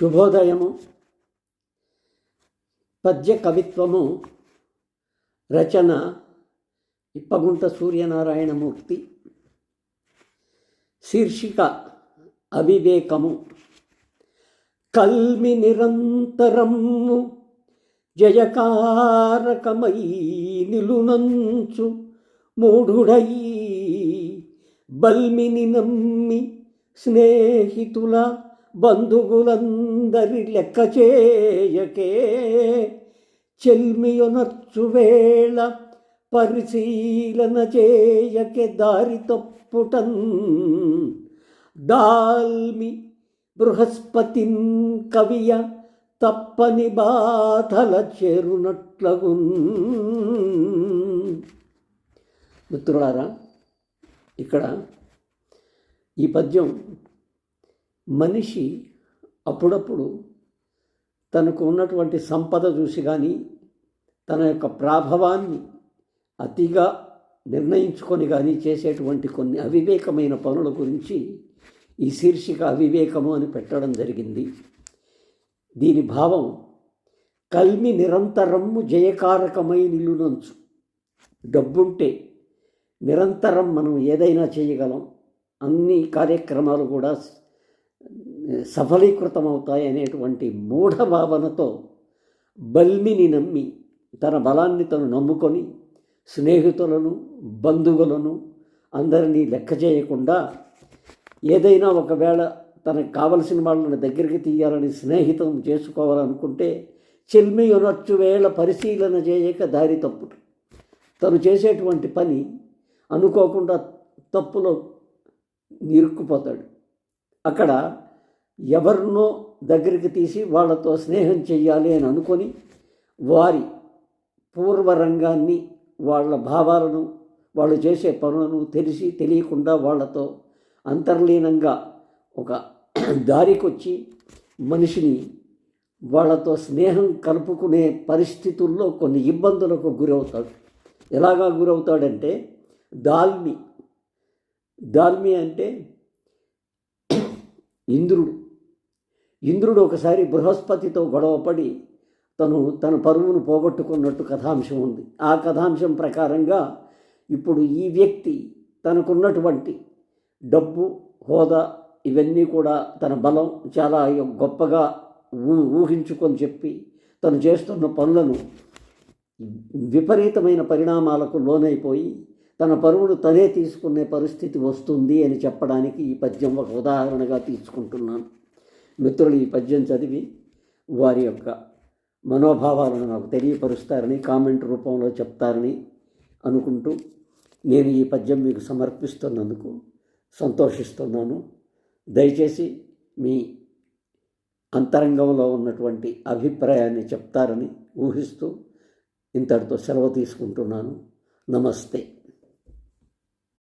శుభోదయము పద్య కవిత్వము రచన ఇప్పగుంట సూర్యనారాయణమూర్తి శీర్షిక అవివేకము. కల్మి నిరంతరము జయకారకమై నిలునంచు మూఢుడై బల్మిని నమ్మి స్నేహితుల బంధువులందరి లెక్క చేయకే. చెల్మియొనర్చువేళ పరిశీలన చేయకే దారి తప్పుటన్. దాల్మి బృహస్పతిన్ కవియ తప్పని బాధల చేరునట్లగున్. మిత్రులారా ఇక్కడ ఈ పద్యం మనిషి అప్పుడప్పుడు తనకు ఉన్నటువంటి సంపద చూసి కానీ తన యొక్క ప్రాభవాన్ని అతిగా నిర్ణయించుకొని కానీ చేసేటువంటి కొన్ని అవివేకమైన పనుల గురించి ఈ శీర్షిక అవివేకము అని పెట్టడం జరిగింది. దీని భావం కల్మి నిరంతరము జయకారకమై నిలునంచు. డబ్బుంటే నిరంతరం మనం ఏదైనా చేయగలం. అన్ని కార్యక్రమాలు కూడా సఫలీకృతమవుతాయి అనేటువంటి మూఢ భావనతో బల్మిని నమ్మి తన బలాన్ని తను నమ్ముకొని స్నేహితులను బంధువులను అందరినీ లెక్క చేయకుండా ఏదైనా ఒకవేళ తనకు కావలసిన వాళ్ళని దగ్గరికి తీయాలని స్నేహితం చేసుకోవాలనుకుంటే చెల్మి యొనొచ్చు వేళ పరిశీలన చేయక దారి తప్పుట తను చేసేటువంటి పని అనుకోకుండా తప్పులో ఇరుక్కుపోతాడు అక్కడ ఎవరినో దగ్గరికి తీసి వాళ్ళతో స్నేహం చెయ్యాలి అని అనుకొని వారి పూర్వరంగాన్ని వాళ్ళ భావాలను వాళ్ళు చేసే పనులను తెలిసి తెలియకుండా వాళ్ళతో అంతర్లీనంగా ఒక దారికొచ్చి మనిషిని వాళ్ళతో స్నేహం కలుపుకునే పరిస్థితుల్లో కొన్ని ఇబ్బందులకు గురవుతాడు. ఎలాగా గురవుతాడంటే దాల్మి. దాల్మి అంటే ఇంద్రుడు. ఇంద్రుడు ఒకసారి బృహస్పతితో గొడవపడి తను తన పరువును పోగొట్టుకున్నట్టు కథాంశం ఉంది. ఆ కథాంశం ప్రకారంగా ఇప్పుడు ఈ వ్యక్తి తనకున్నటువంటి డబ్బు హోదా ఇవన్నీ కూడా తన బలం చాలా గొప్పగా ఊ ఊహించుకొని చెప్పి తను చేస్తున్న పనులను విపరీతమైన పరిణామాలకు లోనైపోయి తన పరువును తనే తీసుకునే పరిస్థితి వస్తుంది అని చెప్పడానికి ఈ పద్యం ఒక ఉదాహరణగా తీసుకుంటున్నాను. మిత్రులు ఈ పద్యం చదివి వారి యొక్క మనోభావాలను నాకు తెలియపరుస్తారని కామెంట్ రూపంలో చెప్తారని అనుకుంటూ నేను ఈ పద్యం మీకు సమర్పిస్తున్నందుకు సంతోషిస్తున్నాను. దయచేసి మీ అంతరంగంలో ఉన్నటువంటి అభిప్రాయాన్ని చెప్తారని ఊహిస్తూ ఇంతటితో సెలవు తీసుకుంటున్నాను. నమస్తే.